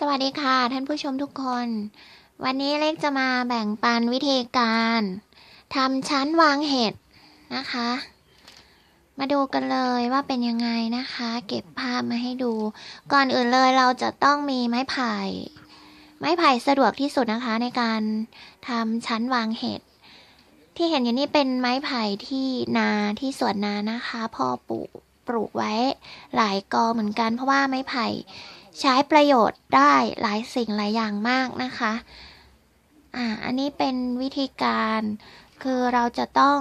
สวัสดีค่ะ ท่านผู้ชมทุกคน วันนี้เล็กจะมาแบ่งปันวิธีการทำชั้นวางเห็ดนะคะ มาดูกันเลยว่าเป็นยังไงนะคะ เก็บภาพมาให้ดู ก่อนอื่นเลยเราจะต้องมีไม้ไผ่ ไม้ไผ่สะดวกที่สุดนะคะในการทำชั้นวางเห็ดที่เห็นอยู่นี่เป็นไม้ไผ่ที่นาที่สวนนานะคะพ่อปลูกปลูกไว้หลายกอเหมือนกันเพราะว่าไม้ไผ่ ใช้ประโยชน์ได้หลายสิ่งหลายอย่างมากนะคะ อ่า อันนี้เป็นวิธีการคือเราจะต้อง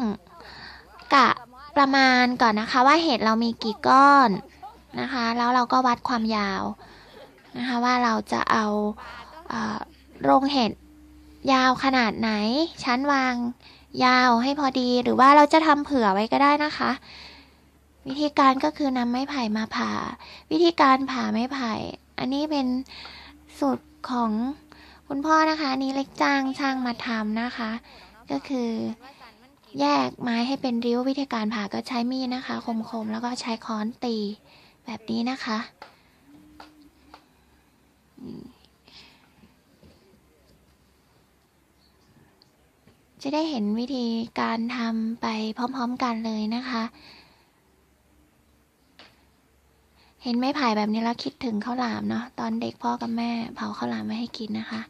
กะประมาณก่อนนะคะว่าเห็ดเรามีกี่ก้อนนะคะ แล้วเราก็วัดความยาวนะคะว่าเราจะเอาอ่าโรงเห็ดยาวขนาดไหน ชั้นวางยาวให้พอดีหรือว่าเราจะทำเผื่อไว้ก็ได้นะคะ วิธีการก็คือนำไม้ไผ่มาผ่า วิธีการผ่าไม้ไผ่ อันนี้เป็นสูตรของคุณพ่อนะคะนี้เล็กจ้างช่างมาทำนะคะ ก็คือแยกไม้ให้เป็นริ้ววิธีการผ่าก็ใช้มีดนะคะ คมๆ แล้วก็ใช้ค้อนตีแบบนี้นะคะ จะได้เห็นวิธีการทำไปพร้อมๆกันเลยนะคะ เห็นไม้ไผ่แบบนี้แล้วคิดถึงข้าวหลามเนาะตอนเด็กพ่อกับแม่เผาข้าวหลามไว้ให้กินนะคะ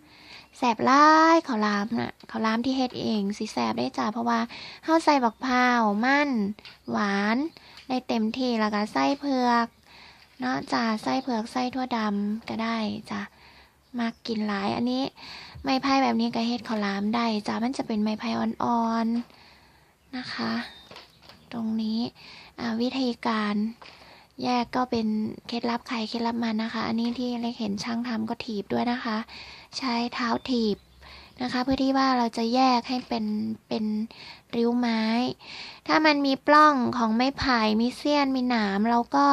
แสบร้ายข้าวหลามน่ะข้าวหลามที่เฮ็ดเองสิแสบได้จ้าเพราะว่าข้าวใส่บักพร้าวมันหวานได้เต็มที่แล้วก็ไส้เผือกเนาะจ้าไส้เผือกไส้ทั่วดำก็ได้จ้ามากินหลายอันนี้ ไม้ไผ่แบบนี้ก็เฮ็ดข้าวหลามได้จ้ามันจะเป็นไม้ไผ่อ่อนๆนะคะ ตรงนี้วิธีการ แยกก็เป็นเคล็ดลับใครเคล็ดลับมันนะคะ อันนี้ที่เล็กเห็นช่างทำก็ถีบด้วยนะคะ ใช้เท้าถีบนะคะ เพื่อที่ว่าเราจะแยกให้เป็นเป็นริ้วไม้ ถ้ามันมีปล้องของไม้ไผ่มีเสี้ยนมีหนามเราก็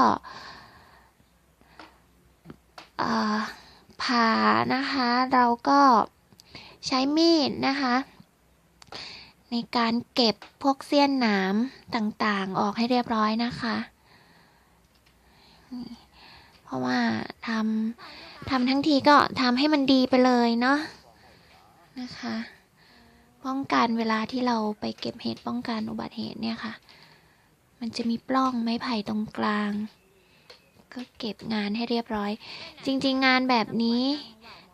ผ่านะคะ เราก็ใช้มีดนะคะ ในการเก็บพวกเสี้ยนหนามต่างๆ ออกให้เรียบร้อยนะคะ เพราะว่าทำทำทั้งทีก็ทำให้มันดีไปเลยเนาะนะคะ ป้องกันเวลาที่เราไปเก็บเห็ดป้องกันอุบัติเหตุเนี่ยค่ะ มันจะมีปล้องไม้ไผ่ตรงกลาง ก็เก็บงานให้เรียบร้อย จริง ๆ งานแบบนี้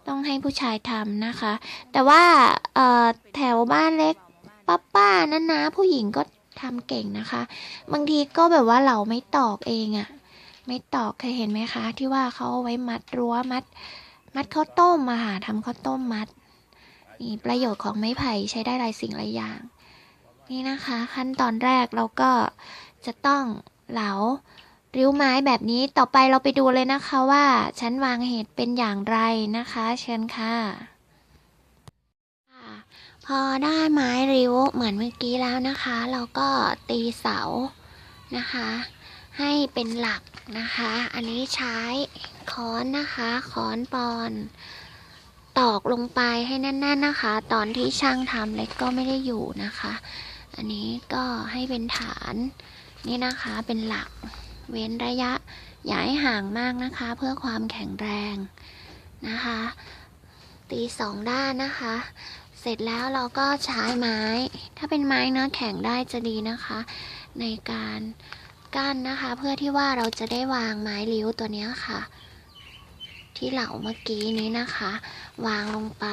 ต้องให้ผู้ชายทำนะคะ แต่ว่าแถวบ้านเล็กป้าป้านั่นนะผู้หญิงก็ทำเก่งนะคะ บางทีก็แบบว่าเราไม่ตอกเองอะ ไม่ตอกเคยเห็นไหมคะ ที่ว่าเขาเอาไว้มัดรั้วมัด มัดข้าวต้มมาค่ะทำข้าวต้มมัดนี่ประโยชน์ของไม้ไผ่ใช้ได้หลายสิ่งหลายอย่าง นี่นะคะ ขั้นตอนแรกเราก็จะต้องเหลาริ้วไม้แบบนี้ต่อไปเราไปดูเลยนะคะว่าชั้นวางเห็ดเป็นอย่างไรนะคะ เชิญค่ะ พอได้ไม้ริ้วเหมือนเมื่อกี้แล้วนะคะ เราก็ตีเสานะคะ ให้เป็นหลัก นะคะ อันนี้ใช้ค้อนนะคะค้อนปอน ตอกลงไปให้แน่นๆนะคะ ตอนที่ช่างทำเล็กก็ไม่ได้อยู่นะคะ อันนี้ก็ให้เป็นฐานนี่นะคะเป็นหลักเว้นระยะอย่าให้ห่างมากนะคะ เพื่อความแข็งแรงนะคะ ตีสองด้านนะคะ เสร็จแล้วเราก็ใช้ไม้ ถ้าเป็นไม้เนื้อแข็งได้จะดีนะคะ ในการ กั้นนะคะ เพื่อที่ว่าเราจะได้วางไม้ริ้วตัวนี้ค่ะ ที่เหล่าเมื่อกี้นี้นะคะ วางลงไป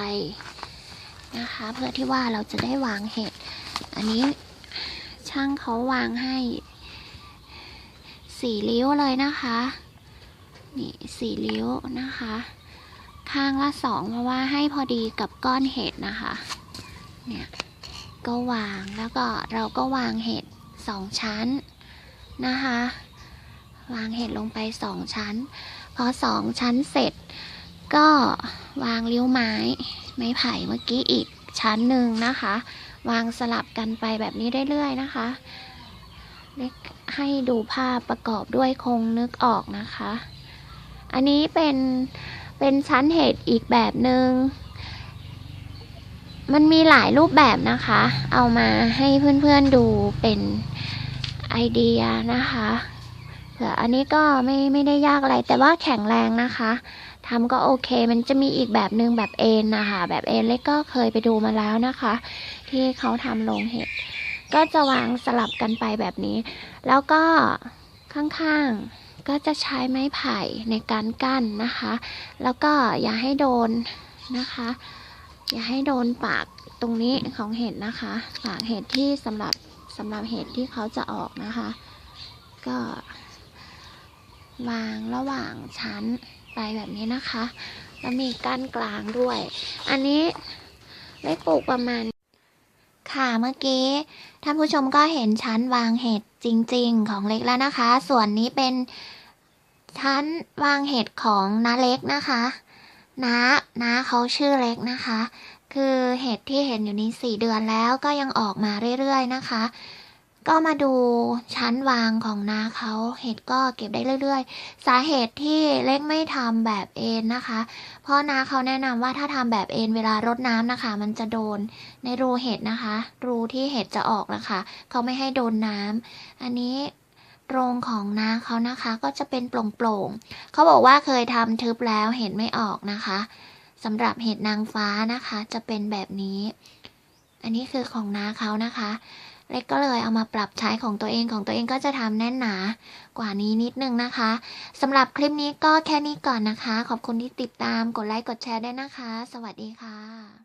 นะคะ เพื่อที่ว่าเราจะได้วางเห็ดอันนี้ช่างเขาวางให้สี่ริ้วเลยนะคะนี่สี่ริ้วนะคะ ข้างละสองเพราะว่าให้พอดีกับก้อนเห็ดนะคะเนี่ยก็วางแล้วก็เราก็วางเห็ดสองชั้น นะคะ วางเห็ดลงไปสองชั้น พอสองชั้นเสร็จ ก็วางริ้วไม้ ไม้ไผ่เมื่อกี้อีกชั้นหนึ่งนะคะ วางสลับกันไปแบบนี้เรื่อยๆนะคะเล็กให้ดูภาพประกอบด้วยคงนึกออกนะคะ อันนี้เป็นเป็นชั้นเห็ดอีกแบบหนึ่งมันมีหลายรูปแบบนะคะ เอามาให้เพื่อนๆดูเป็น ไอเดียนะคะเผื่ออันนี้ก็ไม่ไม่ได้ยากอะไร แต่ว่าแข็งแรงนะคะทำก็โอเค มันจะมีอีกแบบหนึ่งแบบเอ็นนะคะ แบบเอ็นเล็กก็เคยไปดูมาแล้วนะคะ ที่เขาทำโรงเห็ด ก็จะวางสลับกันไปแบบนี้ แล้วก็ข้างๆก็จะใช้ไม้ไผ่ในการกั้นนะคะ แล้วก็อย่าให้โดนนะคะ อย่าให้โดนปากตรงนี้ของเห็ดนะคะปากเห็ดที่สำหรับ สำหรับเห็ดที่เขาจะออกนะคะ ก็ วางระหว่างชั้นไปแบบนี้นะคะ แล้วมีกั้นกลางด้วย อันนี้เล็กปลูกประมาณ ค่ะเมื่อกี้ท่านผู้ชมก็เห็นชั้นวางเห็ดจริง ๆ ของเล็กแล้วนะคะ ส่วนนี้เป็นชั้นวางเห็ดของน้าเล็กนะคะน้าน้าเขาชื่อเล็กนะคะ คือเห็ดที่เห็นอยู่นี้สี่เดือนแล้วก็ยังออกมาเรื่อยๆนะคะ ก็มาดูชั้นวางของนาเขาเห็ดก็เก็บได้เรื่อย ๆ สาเหตุที่เล็กไม่ทำแบบเอ็นนะคะ เพราะนาเขาแนะนำว่าถ้าทำแบบเอ็นเวลารดน้ำนะคะ มันจะโดนในรูเห็ดนะคะ รูที่เห็ดจะออกนะคะเขาไม่ให้โดนน้ำอันนี้โรงของนาเขานะคะ ก็จะเป็นโปร่งๆเขาบอกว่าเคยทำทึบแล้วเห็ดไม่ออกนะคะ สำหรับเห็ดนางฟ้านะคะ จะเป็นแบบนี้ อันนี้คือของนาเขานะคะ เล็กก็เลยเอามาปรับใช้ของตัวเองของตัวเองก็จะทำแน่นหนากว่านี้นิดนึงนะคะสำหรับคลิปนี้ก็แค่นี้ก่อนนะคะ ขอบคุณที่ติดตามกดไลค์กดแชร์ด้วยนะคะ สวัสดีค่ะ